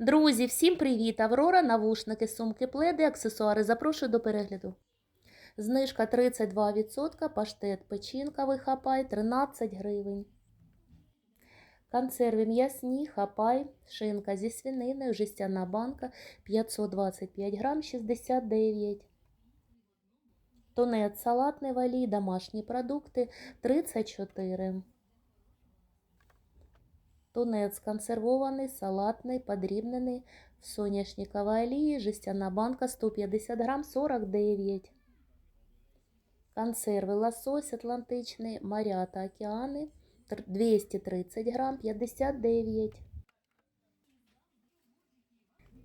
Друзі, всім привіт! Аврора, навушники, сумки, пледи, аксесуари. Запрошую до перегляду. Знижка 32%, паштет печінковий хапай 13 гривень. Консерви м'ясні, хапай, шинка зі свининою, жестяна банка 525 грам 69. Тунець салатний валій, домашні продукти 34. Тунець консервований, салатний, подрібнений в соняшниковій олії, жестяна банка 150 грам 49. Консерви лосось атлантичний, моря та океани 230 грам 59.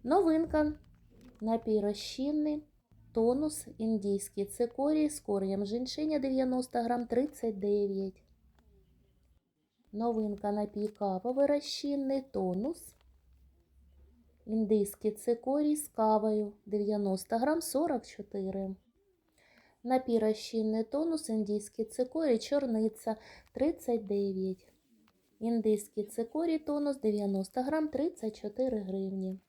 Новинка. Напій розчинний. Тонус індійський цикорій з коренем женьшеня 90 грам 39. Новинка напій кавовий розчинний тонус. Індийський цикорій з кавою 90 грам 44. Напій тонус, індійський цикорій, чорниця 39. Індийський цикорій тонус 90 грам 34 гривні.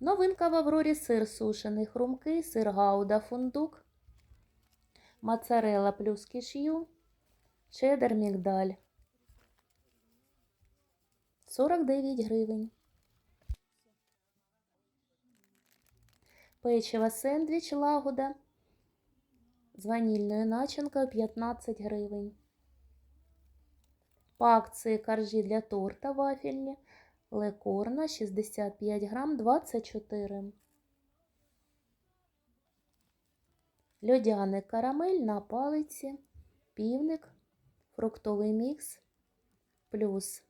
Новинка в Аврорі сир сушений хрумкий, сир гауда фундук, моцарелла плюс киш'ю, чеддер мігдаль. 49 гривень. Печиво сендвіч лагода з ванільною начинкою 15 гривень. По акції коржі для торта вафельні лекорна 65 грам 24. Льодяник карамель на палиці, півник, фруктовий мікс, плюс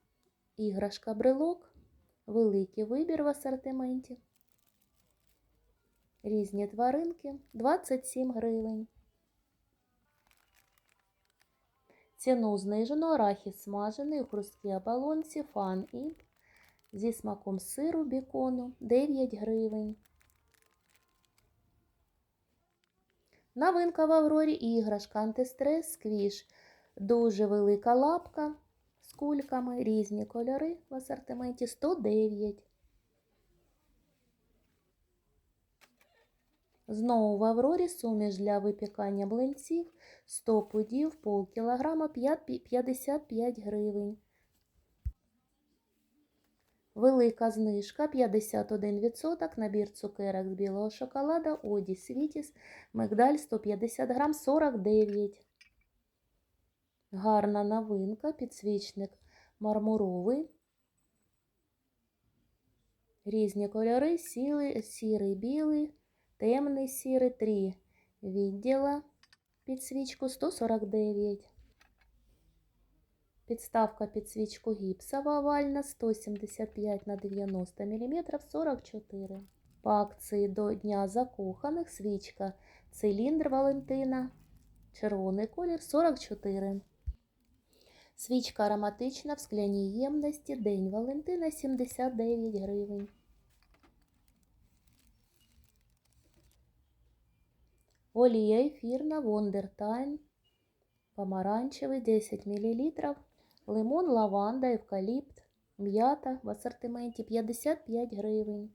іграшка брелок, великий вибір в асортименті. Різні тваринки 27 гривень. Ціну знижено арахіс смажений у хрусткій оболонці фан і зі смаком сиру бікону 9 гривень. Новинка в Аврорі іграшка антистрес сквіш. Дуже велика лапка з кульками, різні кольори в асортименті 109. Знову в Аврорі суміш для випікання блинців 100 пудів, пол кілограма 55 гривень. Велика знижка 51%, набір цукерок з білого шоколада, Оді Світіс, Мигдаль 150 грам 49. Гарна новинка, підсвічник мармуровий. Різні кольори, сіли, сірий, білий, темний сірий, 3 відділа, підсвічку 149. Підставка під свічку гіпсова овальна 175 на 90 мм 44. По акції до Дня закоханих свічка циліндр Валентина. Червоний колір 44. Свічка ароматична в скляній ємності День Валентина 79 гривень. Олія ефірна Wondertime. Помаранчевий 10 мл. Лимон, лаванда, евкаліпт, м'ята в асортименті 55 гривень.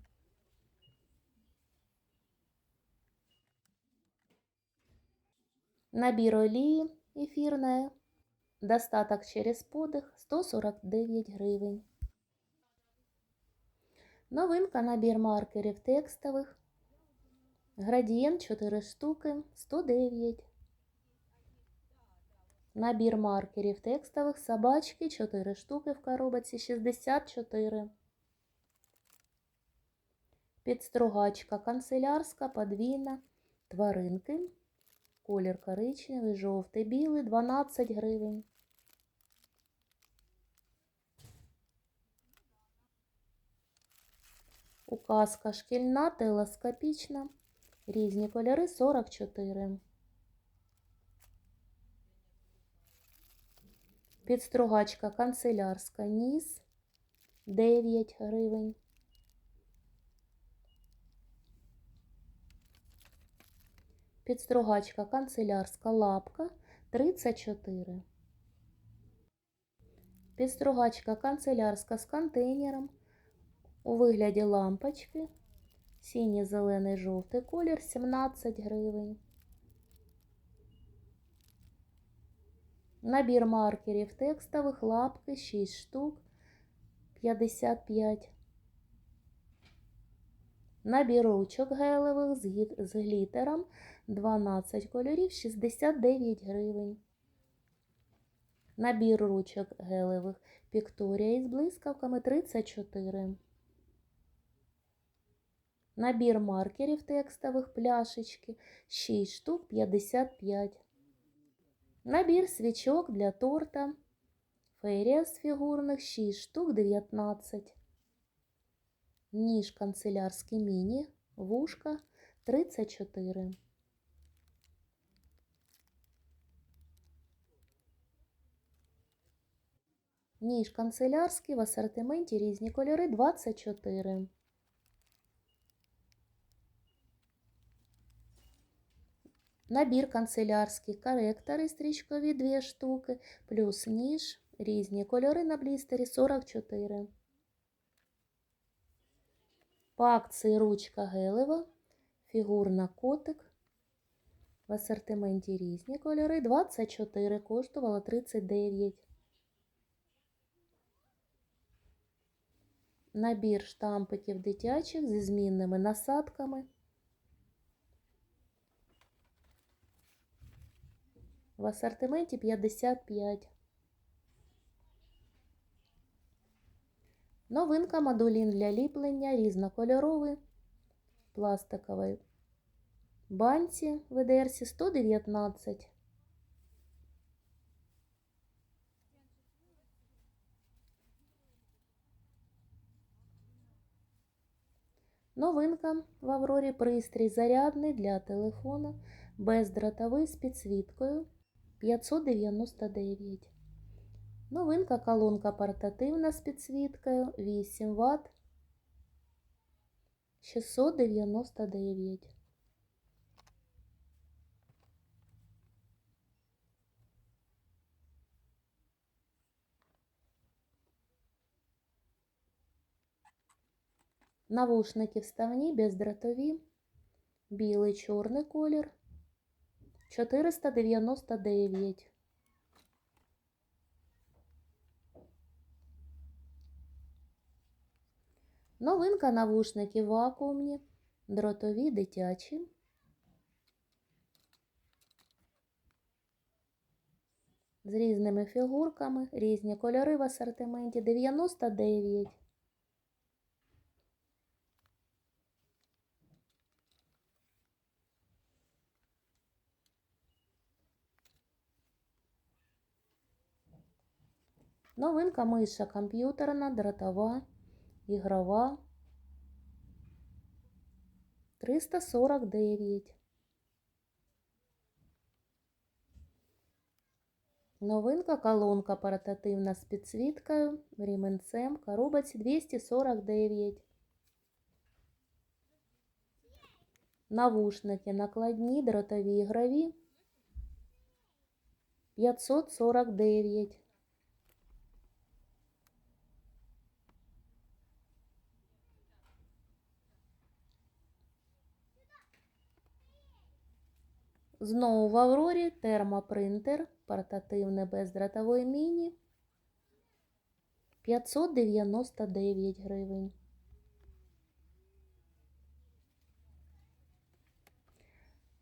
Набір олії ефірної. Достаток через подих 149 гривень. Новинка набір маркерів текстових. Градієнт 4 штуки 109. Набір маркерів текстових собачки 4 штуки в коробці 64. Підстругачка канцелярська, подвійна, тваринки. Колір коричневий, жовтий, білий 12 гривень. Указка шкільна, телескопічна. Різні кольори 44. Підстругачка канцелярська ніс 9 гривень. Підстругачка канцелярська лапка 34. Підстругачка канцелярська з контейнером у вигляді лампочки. Синій, зелений, жовтий колір 17 гривень. Набір маркерів текстових лапки 6 штук 55. Набір ручок гелевих з глітером 12 кольорів 69 гривень. Набір ручок гелевих Пікторія із блискавками 34. Набір маркерів текстових пляшечки 6 штук 55. Набір свічок для торта Ферія з фігурних 6 штук 19. Ніж канцелярський міні, вушка 34. Ніж канцелярський в асортименті різні кольори 24. Набір канцелярський коректори стрічкові 2 штуки, плюс ніж, різні кольори на блістері 44. По акції ручка гелева, фігурна котик. В асортименті різні кольори 24, коштувала 39. Набір штампиків дитячих зі змінними насадками. В асортименті 55. Новинка мадулін для ліплення різнокольоровий пластиковий банці в ВДРСі 119. Новинка в Аврорі пристрій зарядний для телефона бездротовий з підсвіткою 599. Новинка колонка портативна з підсвіткою 8 Вт 699. Навушники вставні бездротові, білий чорний колір 499. Новинка навушники вакуумні, дротові дитячі. З різними фігурками, різні кольори в асортименті 99. Новинка миша комп'ютерна, дротова, ігрова 349. Новинка колонка портативна з підсвіткою, ріменцем, коробці 249. Навушники накладні, дротові ігрові 549. Знову в Аврорі термопринтер, портативне бездротовий міні 599 гривень.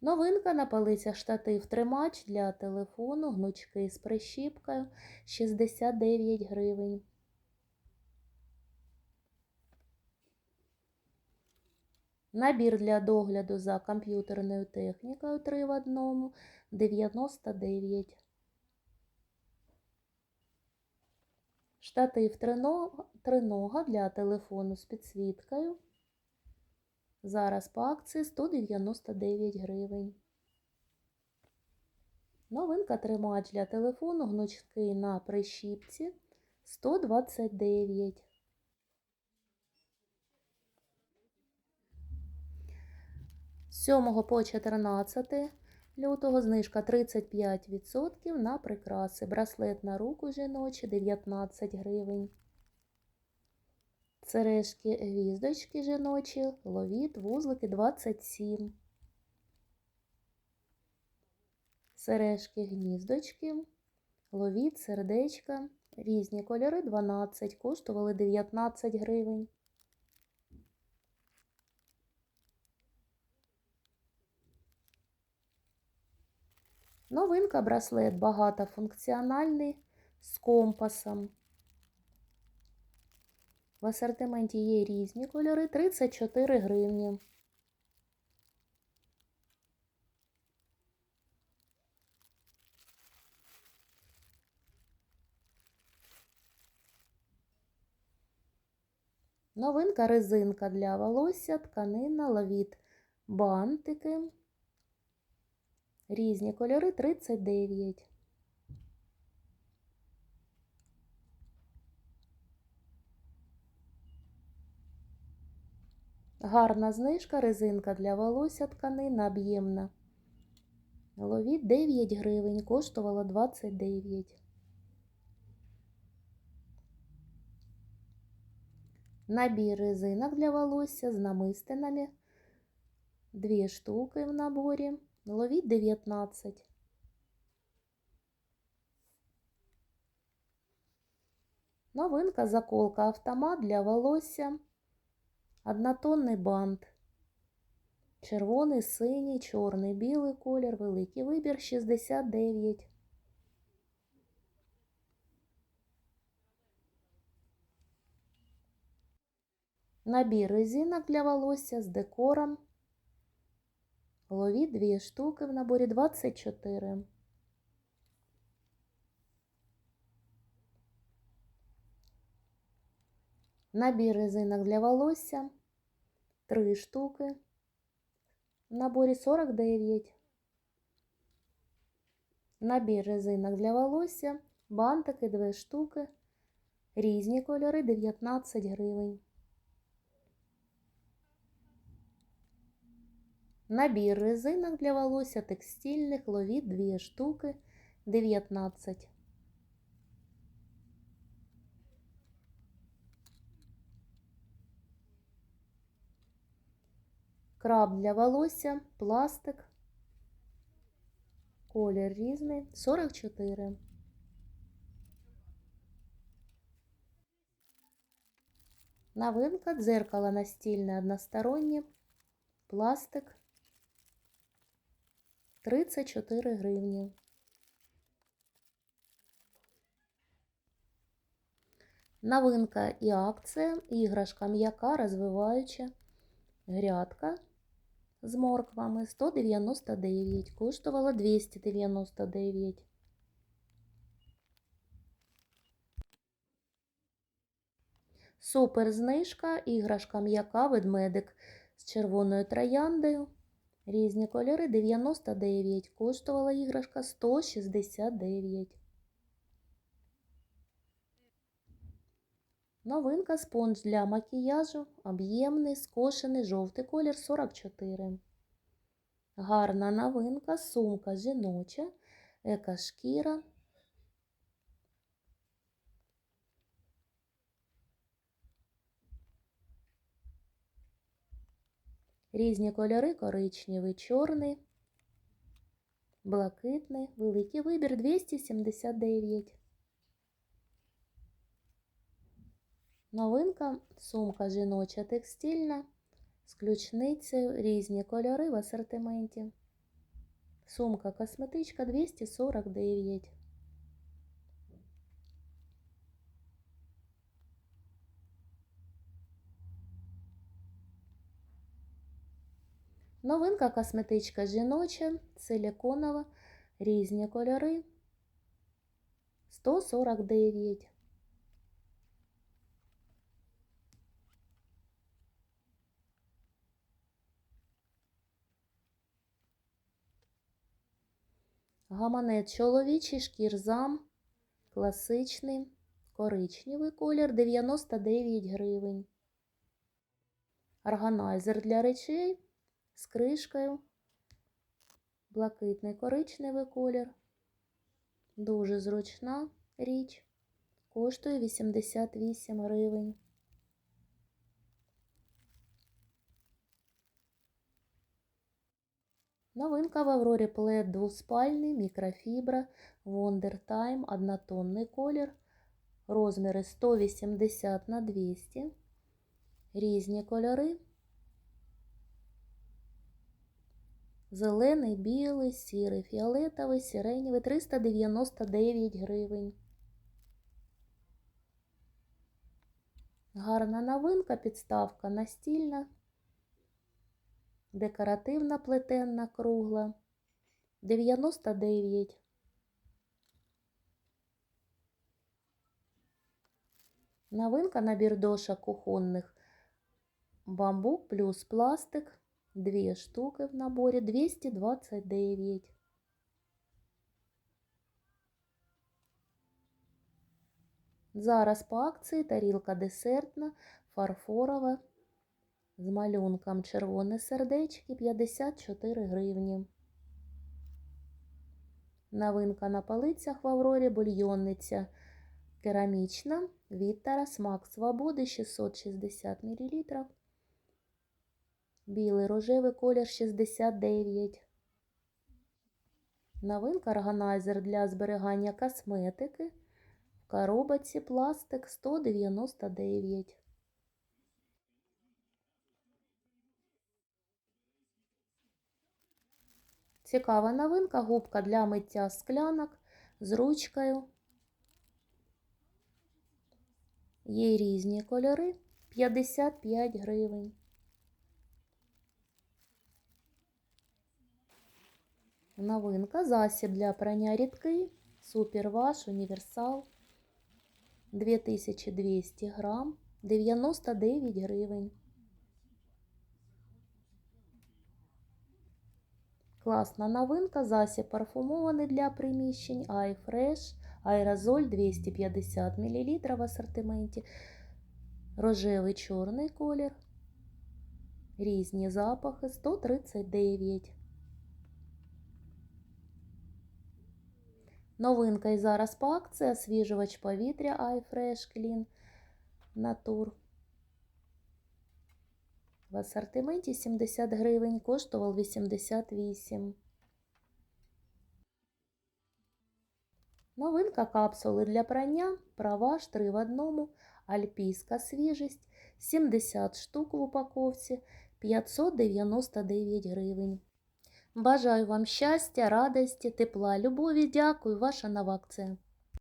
Новинка на полицях штатив тримач для телефону, гнучки з прищіпкою 69 гривень. Набір для догляду за комп'ютерною технікою 3 в одному 99. Штатив тринога, для телефону з підсвіткою. Зараз по акції 199 гривень. Новинка тримач для телефону гнучкий на прищіпці 129. 7 по 14 лютого знижка 35% на прикраси. Браслет на руку жіночі 19 гривень. Сережки, гвіздочки жіночі, ловіт, вузлики 27. Сережки, гніздочки, ловіт, сердечка, різні кольори 12, коштували 19 гривень. Новинка браслет багатофункціональний з компасом. В асортименті є різні кольори 34 гривні. Новинка резинка для волосся, тканина, лавіт, бантики. Різні кольори 39. Гарна знижка, резинка для волосся, тканина об'ємна. Ловіт 9 гривень, коштувала 29. Набір резинок для волосся з намистинами. Дві штуки в наборі. Ловіт 19. Новинка заколка автомат для волосся. Однотонний бант. Червоний, синій, чорний, білий колір, великий вибір 69. Набір резинок для волосся з декором. Ловіть дві штуки в наборі 24. Набір резинок для волосся. Три штуки. В наборі 49. Набір резинок для волосся. Бантики дві штуки. Різні кольори 19 гривень. Набір резинок для волосся текстильних ловіт 2 штуки 19. Краб для волосся, пластик. Колір різний 44. Новинка дзеркало настільне одностороннє. Пластик 34 гривні. Новинка і акція, іграшка м'яка, розвиваюча, грядка з морквами 199, коштувала 299. Супер знижка, іграшка м'яка, ведмедик з червоною трояндою. Різні кольори 99. Коштувала іграшка 169. Новинка спонж для макіяжу. Об'ємний, скошений, жовтий колір 44. Гарна новинка, сумка жіноча, екошкіра. Різні кольори коричневий, чорний, блакитний, великий вибір 279. Новинка сумка жіноча текстильна з ключницею, різні кольори в асортименті. Сумка косметичка 249. Новинка косметичка жіноча, силіконова, різні кольори 149. Гаманець чоловічий шкірзам, класичний, коричневий колір 99 гривень. Органайзер для речей з кришкою, блакитний коричневий колір. Дуже зручна річ, коштує 88 гривень. Новинка в Аврорі плед двоспальний, мікрофібра, Wonder Time, однотонний колір, розміри 180 на 200, різні кольори. Зелений, білий, сірий, фіолетовий, сиренєвий 399 гривень. Гарна новинка, підставка настільна, декоративна плетенна кругла 99. Новинка набір дошок кухонних бамбук плюс пластик. Дві штуки в наборі 229. Зараз по акції тарілка десертна, фарфорова з малюнком червоне сердечки 54 гривні. Новинка на полицях в Аврорі бульйонниця керамічна Віттера Смак Свободи 660 мл. Білий рожевий колір 69. Новинка органайзер для зберігання косметики. В коробці пластик 199. Цікава новинка губка для миття склянок з ручкою. Є різні кольори 55 гривень. Новинка засіб для прання рідкий, суперваш, універсал. 2200 грам, 99 гривень. Класна новинка, засіб парфумований для приміщень, iFresh, аерозоль 250 мл в асортименті, рожевий чорний колір, різні запахи 139 Новинка і зараз по акції освіжувач повітря iFresh Clean Natur. В асортименті 70 гривень, коштував 88. Новинка капсули для прання, праваш 3 в одному, альпійська свіжість, 70 штук в упаковці, 599 гривень. Бажаю вам щастя, радості, тепла, любові. Дякую, ваша нова акція.